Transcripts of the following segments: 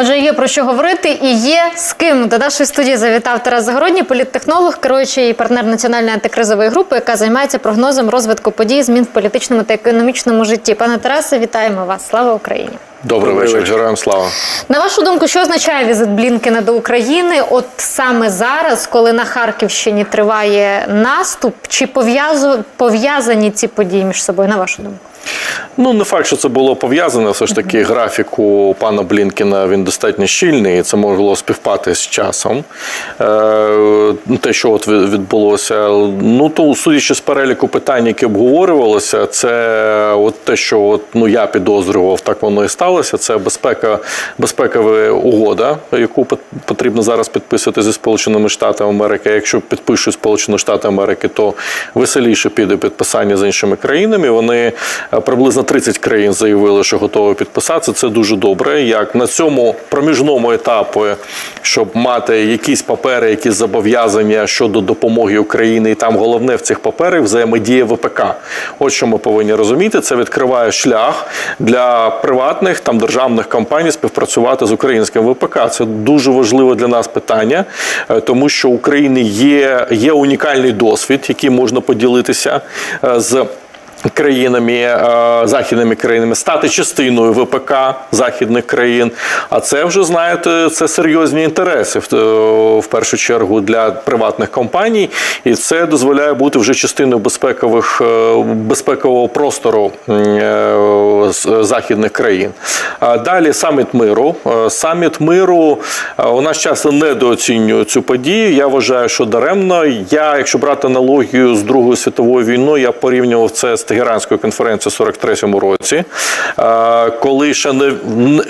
Отже, є про що говорити і є з ким. До нашої студії завітав Тарас Загородній, політтехнолог, керуючий партнер національної антикризової групи, яка займається прогнозом розвитку подій, змін в політичному та економічному житті. Пане Тарасе, вітаємо вас! Слава Україні! Добрий вечір, героям слава. На вашу думку, що означає візит Блінкена до України? От саме зараз, коли на Харківщині триває наступ, чи пов'язу- пов'язані ці події між собою? На вашу думку? Ну, не факт, що це було пов'язане. Все ж таки, графіку пана Блінкіна він достатньо щільний, і це могло співпати з часом. Е, те, що от відбулося. Ну, то, судячи з переліку питань, які обговорювалися, це от те, що от, ну, я підозрював, так воно і сталося. Це безпека, безпекова угода, яку пот- потрібно зараз підписувати зі Сполученими Штатами Америки. Якщо підпишуть Сполучені Штати Америки, то веселіше піде підписання з іншими країнами. Вони приблизно 30 країн заявили, що готові підписатися. Це дуже добре. Як на цьому проміжному етапі, щоб мати якісь папери, якісь зобов'язання щодо допомоги Україні, і там головне в цих паперах взаємодія ВПК. От що ми повинні розуміти. Це відкриває шлях для приватних там державних компаній співпрацювати з українським ВПК. Це дуже важливе для нас питання, е, тому що України є, є унікальний досвід, який можна поділитися е, з. Країнами е, західними країнами стати частиною ВПК західних країн. А це вже знаєте, це серйозні інтереси в, е, першу чергу для приватних компаній, і це дозволяє бути вже частиною безпекових е, безпекового простору західних країн. Далі саміт миру. Саміт миру у нас часто недооцінюють цю подію. Я вважаю, що даремно. Я, якщо брати аналогію з Другою світовою війною, я порівнював це з Тегеранською конференцією в 43-му році, е, коли ще не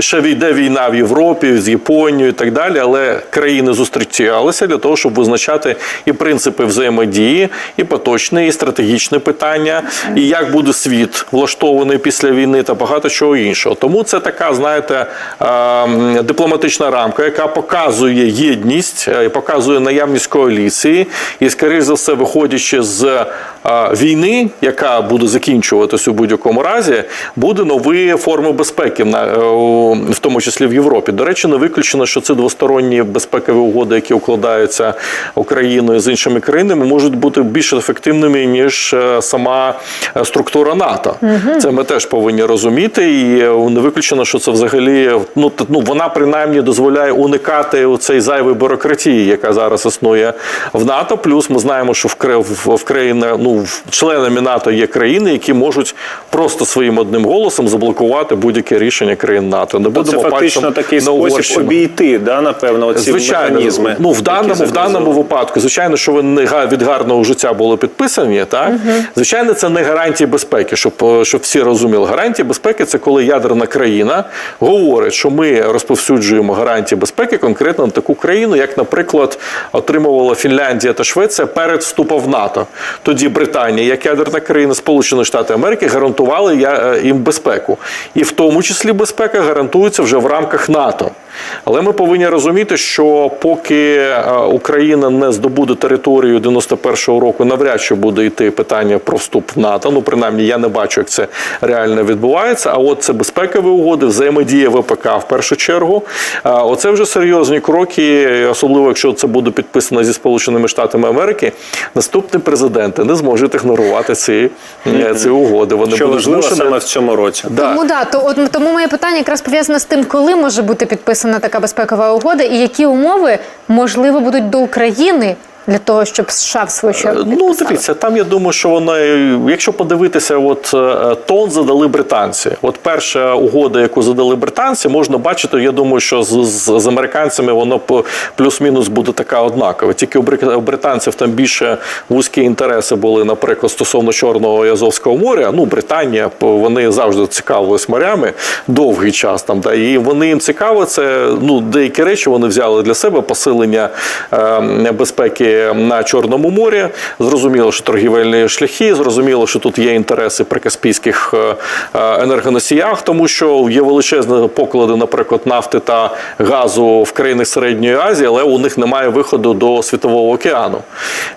ще війде війна в Європі з Японією і так далі, але країни зустрічалися для того, щоб визначати і принципи взаємодії, і поточне, і стратегічне питання, і як буде світ влаштований після війни та багато чого іншого. Тому це така, знаєте, е, дипломатична рамка, яка показує єдність, е, і показує наявність коаліції, і, скоріш за все, виходячи з війни, яка буде закінчуватися у будь-якому разі, буде нові форми безпеки, е, в тому числі в Європі. До речі, не виключено, що ці двосторонні безпекові угоди, які укладаються Україною з іншими країнами, можуть бути більш ефективними ніж е, сама е, структура НАТО. Це ми теж повинні розуміти, і не виключено, що це взагалі ну ну вона принаймні дозволяє уникати цієї зайвої бюрократії, яка зараз існує в НАТО. Плюс ми знаємо, що в в- в країни, ну членами НАТО є країни, які можуть просто своїм одним голосом заблокувати будь-яке рішення країн НАТО. Не То це будемо фактично такий на спосіб Угорщину. обійти, да, напевно, Звичайно, механізми. ну в даному в даному випадку, звичайно, що вони га- від гарного життя були підписані. Так звичайно, це не гарантії безпеки, щоб, е, щоб всі розуміли. Гарантії безпеки це коли ядерна країна говорить, що ми розповсюджуємо гарантії безпеки конкретно на таку країну, як, наприклад, отримувала Фінляндія та Швеція перед вступом в НАТО. Тоді Британія, як ядерна країна, Сполучені Штати Америки гарантували е, їм безпеку, і в тому числі безпека гарантується вже в рамках НАТО. Але ми повинні розуміти, що поки е, Україна не здобуде територію 91-го року, навряд чи буде йти питання про вступ в НАТО. Ну, принаймні, я не бачу, як це реально відбувається. А от це безпекові угоди, взаємодія ВПК в першу чергу. Оце вже серйозні кроки, особливо якщо це буде підписано зі Сполученими Штатами Америки. Наступні президенти не зможуть ігнорувати ці, е, ці угоди. Вони Що будуть змушені. саме в цьому році. Да. Тому да, то от тому моє питання якраз пов'язане з тим, коли може бути підписана така безпекова угода, і які умови можливо будуть до України для того, щоб США в свою чергу Ну, дивіться, там я думаю, що воно, е, якщо подивитися, от е, тон задали британці. От перша угода, яку задали британці, можна бачити. Я думаю, що з, з, з американцями воно плюс-мінус буде така однакова. Тільки у британців там більше вузькі інтереси були, наприклад, стосовно Чорного і Азовського моря. Ну, Британія, вони завжди цікавились морями довгий час там. Да, і вони їм цікаво. Це ну деякі речі вони взяли для себе посилення е, безпеки на Чорному морі. Зрозуміло, що торгівельні шляхи, зрозуміло, що тут є інтереси при каспійських е, е, енергоносіях, тому що є величезні поклади, наприклад, нафти та газу в країнах Середньої Азії, але у них немає виходу до світового океану.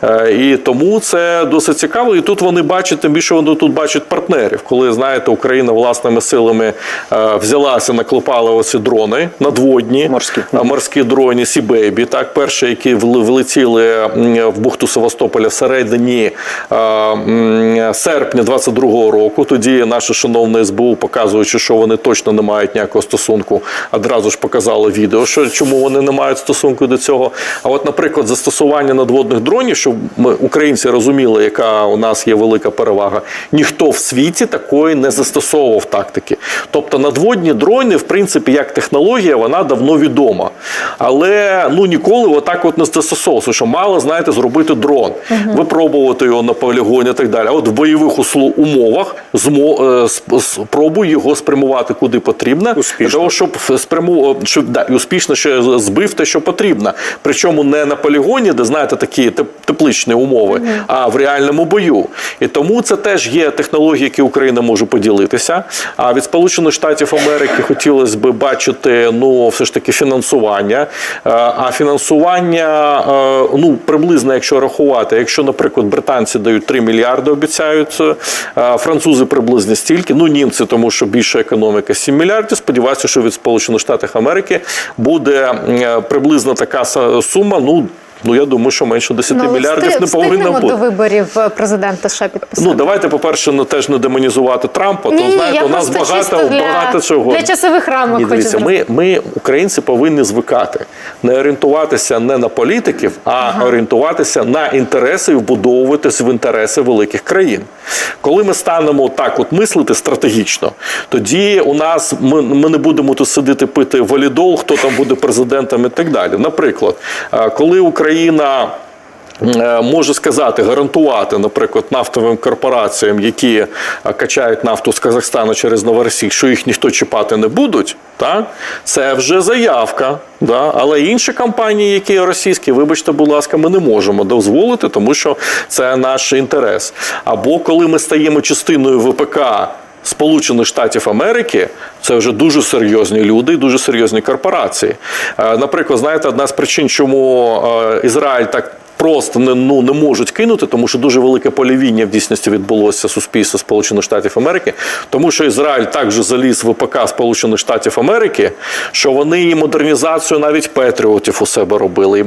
Е, І тому це досить цікаво. І тут вони бачать, тим більше вони тут бачать партнерів. Коли знаєте, Україна власними силами взялася, наклепала оці дрони надводні Морські. морські дроні Сі-Бейбі, так, перші, які влетіли в бухту Севастополя всередині е, серпня 22-го року. Тоді наше шановне СБУ, показуючи, що вони точно не мають ніякого стосунку, одразу ж показали відео, що чому вони не мають стосунку до цього. А от, наприклад, застосування надводних дронів, щоб ми українці розуміли, яка у нас є велика перевага, ніхто в світі такої не застосовував тактики. Тобто надводні дрони, в принципі, як технологія, вона давно відома. Але ну ніколи отак от не застосовувався, що мало, знаєте, зробити дрон, випробувати його на полігоні і так далі. А от в бойових умовах змо, е, спробуй його спрямувати куди потрібно, Успішно. для того, щоб спряму, щоб да, і успішно ще збив те, що потрібно. Причому не на полігоні, де знаєте такі тепличні умови, а в реальному бою. І тому це теж є технології, які Україна може поділитися. А від Сполучених Штатів Америки хотілося б бачити ну все ж таки фінансування. Е, А фінансування е, ну приблизно, якщо рахувати, якщо, наприклад, британці дають 3 мільярди, обіцяють е, французи приблизно стільки. Ну німці, тому що більша економіка 7 мільярдів. Сподіваюся, що від Сполучених Штатів Америки буде е, приблизно така сума. Ну ну я думаю, що менше 10 Ну, мільярдів встиг- не повинно бути. до виборів е, президента США підписати. Ну давайте, по-перше, ну, теж не демонізувати Трампа. Ні, то знаєте, я у нас багато, для, багато чого. для часових рамок Ні, дивіться, ми, ми, українці, повинні звикати не орієнтуватися не на політиків, а орієнтуватися на інтереси і вбудовуватися в інтереси великих країн. Коли ми станемо так, от мислити стратегічно, тоді у нас ми, ми не будемо тут сидіти пити валідол, хто там буде президентом і так далі. Наприклад, е, коли Україна. Е, Може сказати, гарантувати, наприклад, нафтовим корпораціям, які е, качають нафту з Казахстану через Новоросійськ, що їх ніхто чіпати не будуть, так? це вже заявка. Да? Але інші компанії, які російські, вибачте, будь ласка, ми не можемо дозволити, тому що це наш інтерес. Або коли ми стаємо частиною ВПК. Сполучених Штатів Америки це вже дуже серйозні люди дуже серйозні корпорації. Е, Наприклад, знаєте, одна з причин, чому е, Ізраїль так. Просто не ну не можуть кинути, тому що дуже велике полівіння в дійсності відбулося суспільство Сполучених Штатів Америки, тому що Ізраїль також заліз в ВПК Сполучених Штатів Америки, що вони і модернізацію навіть патріотів у себе робили,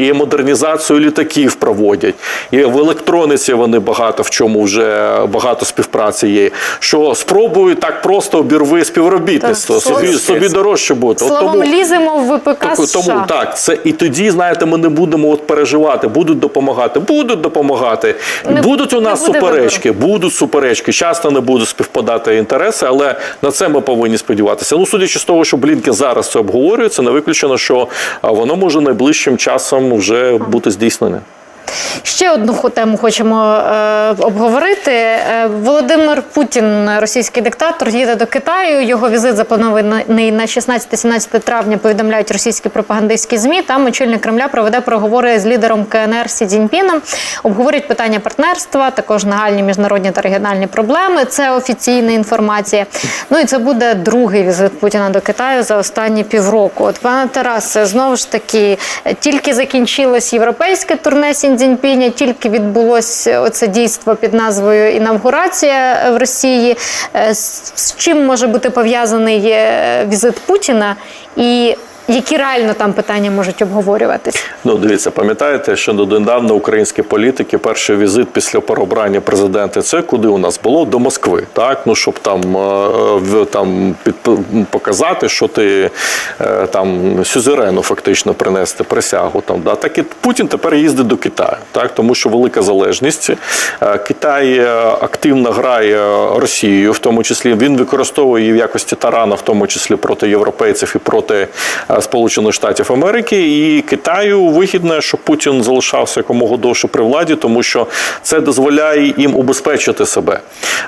і модернізацію літаків проводять, і в електрониці вони багато в чому вже багато співпраці є. Що спробують так просто обірви співробітництво, Так, собі, собі дорожче бути. От Словом, ліземо в ВПК Тобто, США. тому так, це і тоді, знаєте, ми не будемо от переживати, будуть допомагати, будуть допомагати. Не- будуть у нас суперечки, будуть суперечки. Часто не будуть співпадати інтереси, але на це ми повинні сподіватися. Ну, судячи з того, що Блінкен зараз це обговорюється, не виключено, що воно може найближчим часом вже бути здійснене. Ще одну тему хочемо е, обговорити. Е, Володимир Путін, російський диктатор, їде до Китаю. Його візит запланований на 16-17 травня. Повідомляють російські пропагандистські змі. Там очільник Кремля проведе переговори з лідером КНР Сі Цзіньпіном. Обговорять питання партнерства, також нагальні міжнародні та регіональні проблеми. Це офіційна інформація. Ну і це буде другий візит Путіна до Китаю за останні півроку. От пане Тарасе, знову ж таки, тільки закінчилось європейське турне Сі Цзіньпіня, тільки відбулося оце дійство під назвою інавгурація в Росії. Е, З з чим може бути пов'язаний е, візит Путіна і які реально там питання можуть обговорюватись? Ну, дивіться, пам'ятаєте, що донедавна українські політики перший візит після переобрання президента це куди у нас було до Москви, так ну щоб там, е, в- там під, показати, що ти е, там сюзерену фактично принести присягу. Там да так і Путін тепер їздить до Китаю, так тому що велика залежність. Е, Китай активно грає Росією, в тому числі він використовує її в якості тарана, в тому числі проти європейців і проти Сполучених Штатів Америки і Китаю вигідно, щоб Путін залишався якомога довше при владі, тому що це дозволяє їм убезпечити себе,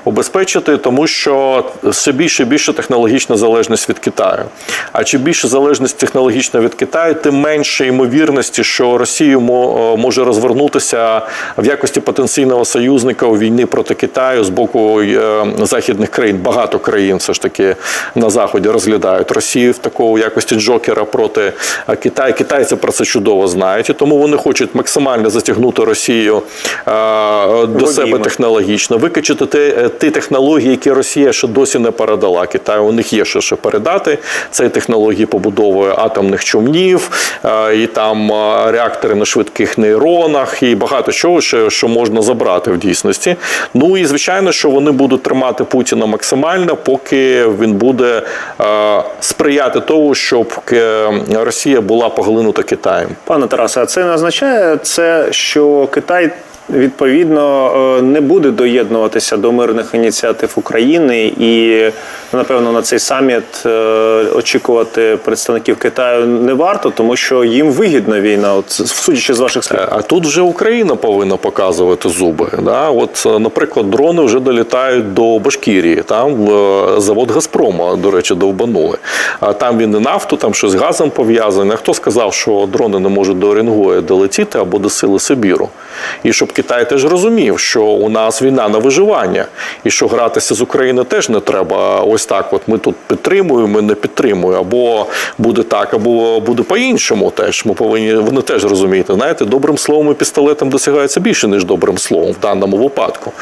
убезпечити, тому що все більше і більше технологічна залежність від Китаю. А чим більше залежність технологічна від Китаю, тим менше ймовірності, що Росію мо- може розвернутися в якості потенційного союзника у війні проти Китаю з боку е, західних країн. Багато країн все ж таки на заході розглядають Росію в такого якості джокера проти е, Китаю. Китайці про це чудово знають, і тому вони хочуть максимально затягнути Росію е, до себе технологічно, викачати те, е, ті технології, які Росія ще досі не передала Китаю. У них є що ще передати. Це технології побудови атомних човнів, і там реактори на швидких нейронах, і багато чого ще, що можна забрати в дійсності. Ну і звичайно, що вони будуть тримати Путіна максимально, поки він буде сприяти тому, щоб Росія була поглинута Китаєм. Пане Тарасе, а це не означає це, що Китай відповідно е, не буде доєднуватися до мирних ініціатив України і напевно на цей саміт е, очікувати представників Китаю не варто, тому що їм вигідна війна. От судячи з ваших слів. А тут вже Україна повинна показувати зуби. Да? От, е, наприклад, дрони вже долітають до Башкірії. Там е, завод Газпрома, до речі, довбанули. А там він і нафту, там щось газом пов'язане. Хто сказав, що дрони не можуть до Оренгоя долетіти або до сили Сибіру? І щоб Китай теж розумів, що у нас війна на виживання, і що гратися з України теж не треба. Ось так, от ми тут підтримуємо, ми не підтримуємо, або буде так, або буде по-іншому. Теж ми повинні вони теж розуміти. Знаєте, добрим словом і пістолетом досягається більше ніж добрим словом в даному випадку.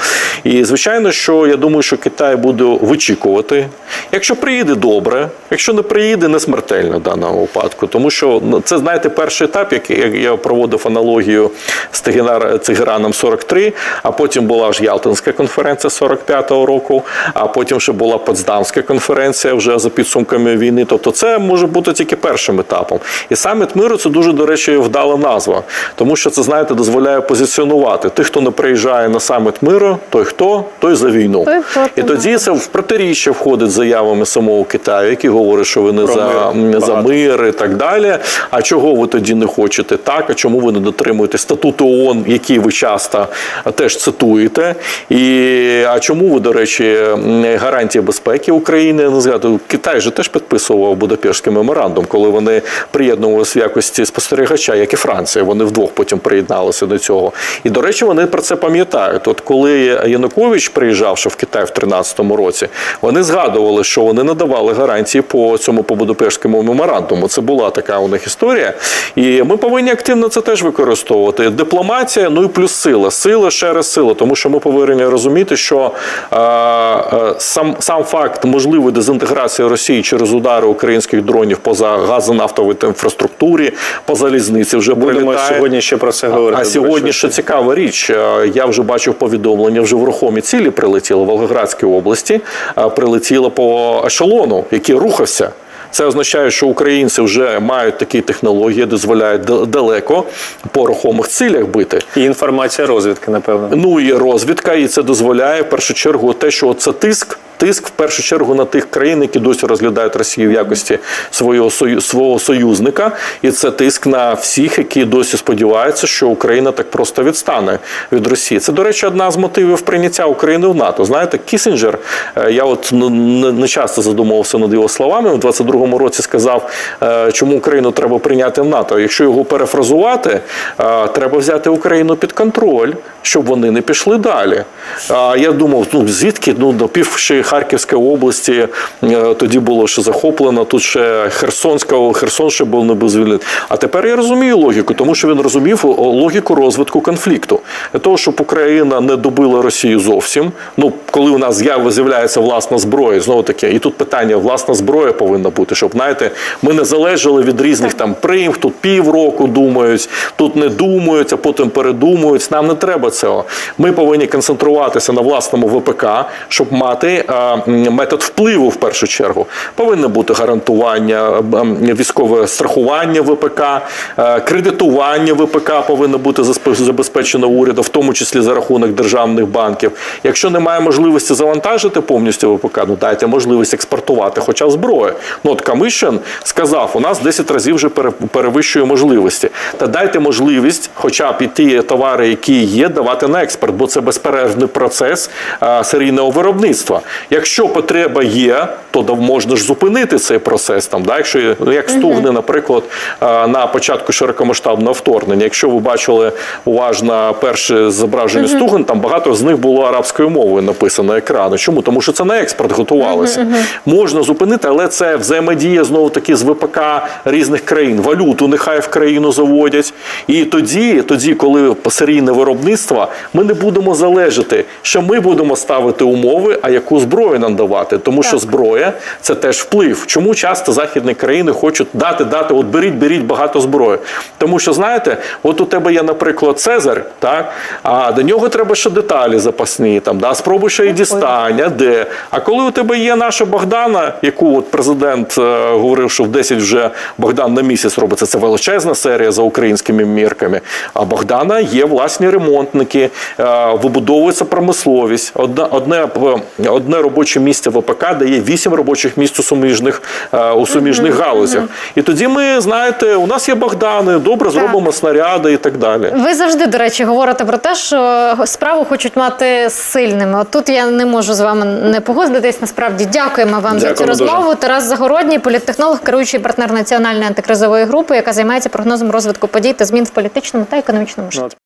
І звичайно, що я думаю, що Китай буде вичікувати. Якщо приїде добре, якщо не приїде, не смертельно в даному випадку. Тому що ну, це знаєте перший етап, як як я проводив аналогію з Тегенар- Тегераном 43, а потім була ж Ялтинська конференція 45-го року, а потім ще була Потсдамська конференція вже за підсумками війни. Тобто це може бути тільки першим етапом. І саміт миру це дуже, до речі, вдала назва, тому що це, знаєте, дозволяє позиціонувати тих, хто не приїжджає на саміт миру, той хто, той за війну. Той проти І тоді це в протиріччя входить з заявами самого Китаю, які говорять, що ви не Про за, мир. за мир і так далі. А чого ви тоді не хочете так? А чому ви не дотримуєте статуту ООН, який ви часто теж цитуєте? І а чому ви, до речі, гарантії безпеки України не згадую? Китай же теж підписував Будапештський меморандум, коли вони приєднувалися в якості спостерігача, як і Франція. Вони вдвох потім приєдналися до цього. І до речі, вони про це пам'ятають. От коли Янукович приїжджав ще в Китай в 2013 році, вони згадували, що вони надавали гарантії по цьому по Будапештському меморандуму. Це була така у них історія. І ми повинні активно це теж використовувати. Дипломатія, ну і плюс сила. Сила ще раз сила, тому що ми повинні розуміти, що е, е, сам, сам факт можливої дезінтеграції Росії через удари українських дронів поза газонафтовій інфраструктурі, по залізниці вже Будемо прилітає. сьогодні ще про це говорити. А сьогодні ще цікава річ. Е, Я вже бачив повідомлення, вже в рухомі цілі прилетіло в Волгоградській області. е, Прилетіло по ешелону, який рухався. Це означає, що українці вже мають такі технології, дозволяють далеко по рухомих цілях бити. І інформація розвідки, напевно. Ну і розвідка, і це дозволяє в першу чергу те, що це тиск. Тиск в першу чергу на тих країн, які досі розглядають Росію в якості свого свого союзника, і це тиск на всіх, які досі сподіваються, що Україна так просто відстане від Росії. Це, до речі, одна з мотивів прийняття України в НАТО. Знаєте, Кісінджер, е, я от не часто задумувався над його словами. У 22-му році сказав, е, чому Україну треба прийняти в НАТО. Якщо його перефразувати, е, треба взяти Україну під контроль, щоб вони не пішли далі. Я думав, ну звідки ну до півши Харківської області е, тоді було ще захоплено. Тут ще Херсонська, Херсон ще був не був звільнений. А тепер я розумію логіку, тому що він розумів логіку розвитку конфлікту. Для того, щоб Україна не добила Росію зовсім. Ну коли у нас з'являється власна зброя, знову таки, і тут питання: власна зброя повинна бути, щоб знаєте, ми не залежали від різних там прийм, тут півроку думають, тут не думають, а потім передумують. Нам не треба цього. Ми повинні концентруватися на власному ВПК, щоб мати е, метод впливу в першу чергу. Повинно бути гарантування, військове страхування ВПК, е, кредитування ВПК повинно бути забезпечено урядом, в тому числі за рахунок державних банків. Якщо немає можливості завантажити повністю ВПК, ну дайте можливість експортувати, хоча б зброю. Ну от Камишин сказав, у нас 10 разів вже пере- перевищує можливості. Та дайте можливість, хоча б і ті товари, які є, давати на експорт, бо це безперервний процес серійного виробництва. Якщо потреба є, то можна ж зупинити цей процес. Там, да? Якщо ну, як стугне, наприклад, на початку широкомасштабного вторгнення. Якщо ви бачили уважно перше зображення стугн, там багато з них було арабською мовою написано екрану. Чому? Тому що це на експорт готувалося. Можна зупинити, але це взаємодія знову таки з ВПК різних країн. Валюту нехай в країну заводять. І тоді, тоді, коли серійне виробництво, ми не будемо залежати, що ми будемо ставити умови, а яку зброю нам давати. Тому що зброя це теж вплив. Чому часто західні країни хочуть дати, дати, от беріть, беріть багато зброї. Тому що, знаєте, от у тебе є, наприклад, Цезарь, так, а до нього треба ще деталі запасні, там, да, спробуй ще і дістання, де. А коли у тебе є наша Богдана, яку от президент е, говорив, що в 10 вже Богдан на місяць робиться, це величезна серія за українськими мірками. А Богдана є власні ремонтники, е, вибудовується промисловість. Одне, одне, е, одне робоче місце ВПК дає 8 робочих місць у суміжних, е, у суміжних галузях. І тоді ми, знаєте, у нас є Богдани, добре зробимо снаряди і так далі. Ви завжди, до речі, говорите про те, що справу хочуть мати сильними. От тут я не можу з вами не погодитись. Насправді дякуємо вам за цю Дякуємо дуже. розмову. Тарас Загородній, політтехнолог, керуючий партнер національної антикризової групи, яка займається прогнозом розвитку подій та змін в політичному та економічному житті.